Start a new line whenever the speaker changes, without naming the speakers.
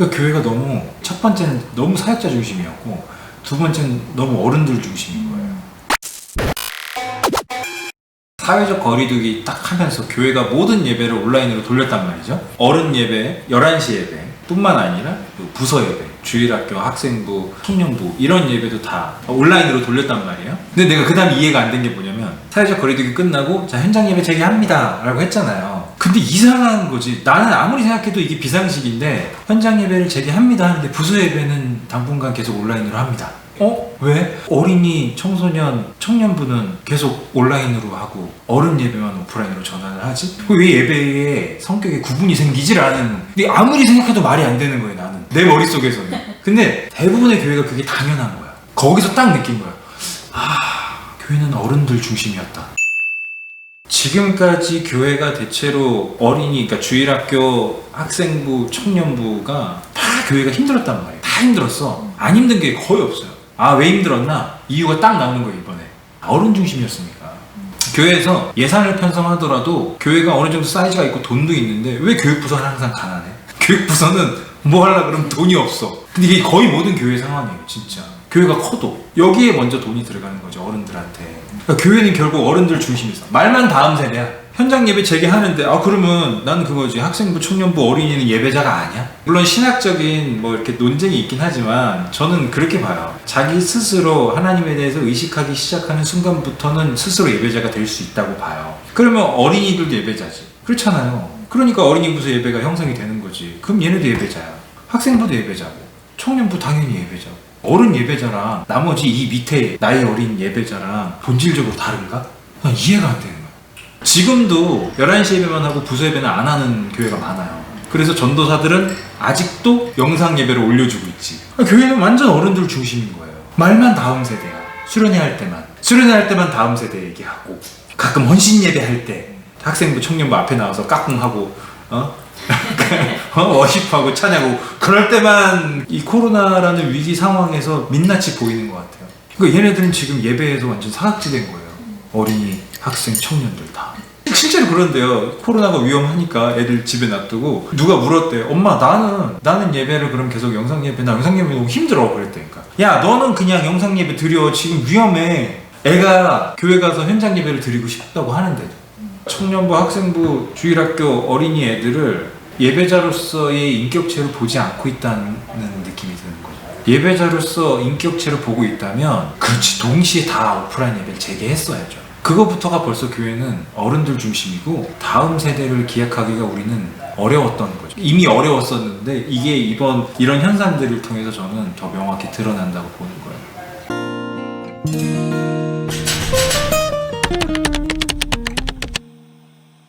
그 교회가 너무 첫 번째는 너무 사역자 중심이었고 두 번째는 너무 어른들 중심인 거예요. 사회적 거리두기 딱 하면서 교회가 모든 예배를 온라인으로 돌렸단 말이죠. 어른 예배, 11시 예배 뿐만 아니라 그 부서 예배, 주일학교, 학생부, 청년부 이런 예배도 다 온라인으로 돌렸단 말이에요. 근데 내가 그 다음 이해가 안 된 게 뭐냐면 사회적 거리두기 끝나고 자 현장 예배 재개합니다 라고 했잖아요. 근데 이상한 거지. 나는 아무리 생각해도 이게 비상식인데 현장 예배를 재개합니다 하는데 부서 예배는 당분간 계속 온라인으로 합니다. 어? 왜? 어린이, 청소년, 청년부는 계속 온라인으로 하고 어른 예배만 오프라인으로 전환을 하지? 왜 예배에 성격에 구분이 생기질 않은 근데 아무리 생각해도 말이 안 되는 거예요 나는 내 머릿속에서는 근데 대부분의 교회가 그게 당연한 거야 거기서 딱 느낀 거야 아 교회는 어른들 중심이었다 지금까지 교회가 대체로 어린이, 그러니까 주일학교, 학생부, 청년부가 다 교회가 힘들었단 말이에요. 다 힘들었어. 안 힘든 게 거의 없어요. 아, 왜 힘들었나? 이유가 딱 나오는 거예요, 이번에. 어른 중심이었으니까. 교회에서 예산을 편성하더라도 교회가 어느 정도 사이즈가 있고 돈도 있는데 왜 교육부서는 항상 가난해? 교육부서는 뭐 하려고 그러면 돈이 없어. 근데 이게 거의 모든 교회 상황이에요, 진짜. 교회가 커도 여기에 먼저 돈이 들어가는 거죠, 어른들한테. 그러니까 교회는 결국 어른들 중심이죠. 말만 다음 세대야. 현장 예배 재개하는데 아 그러면 나는 그거지. 학생부 청년부 어린이는 예배자가 아니야? 물론 신학적인 뭐 이렇게 논쟁이 있긴 하지만 저는 그렇게 봐요. 자기 스스로 하나님에 대해서 의식하기 시작하는 순간부터는 스스로 예배자가 될 수 있다고 봐요. 그러면 어린이들도 예배자지. 그렇잖아요. 그러니까 어린이 부서 예배가 형성이 되는 거지. 그럼 얘네도 예배자야. 학생부도 예배자고. 청년부 당연히 예배자고 어른 예배자랑 나머지 이 밑에 나이 어린 예배자랑 본질적으로 다른가? 난 이해가 안 되는 거야 지금도 11시 예배만 하고 부서 예배는 안 하는 교회가 많아요. 그래서 전도사들은 아직도 영상 예배를 올려주고 있지. 교회는 완전 어른들 중심인 거예요. 말만 다음 세대야. 수련회 할 때만. 수련회 할 때만 다음 세대 얘기하고. 가끔 헌신 예배 할 때 학생부 청년부 앞에 나와서 까꿍하고 어? 어? 워십하고 찬양하고 그럴 때만 이 코로나라는 위기 상황에서 민낯이 보이는 것 같아요. 그러니까 얘네들은 지금 예배에서 완전 사각지대인 거예요. 어린이, 학생, 청년들 다. 실제로 그런데요. 코로나가 위험하니까 애들 집에 놔두고 누가 물었대. 엄마 나는 나는 예배를 그럼 계속 영상 예배 나 영상 예배 너무 힘들어 그랬다니까. 야 너는 그냥 영상 예배 드려 지금 위험해. 애가 교회 가서 현장 예배를 드리고 싶다고 하는데 청년부, 학생부, 주일학교 어린이 애들을 예배자로서의 인격체로 보지 않고 있다는 느낌이 드는 거죠. 예배자로서 인격체로 보고 있다면 그렇지 동시에 다 오프라인 예배를 재개했어야죠. 그거부터가 벌써 교회는 어른들 중심이고 다음 세대를 기약하기가 우리는 어려웠던 거죠. 이미 어려웠었는데 이게 이번 이런 현상들을 통해서 저는 더 명확히 드러난다고 보는 거예요.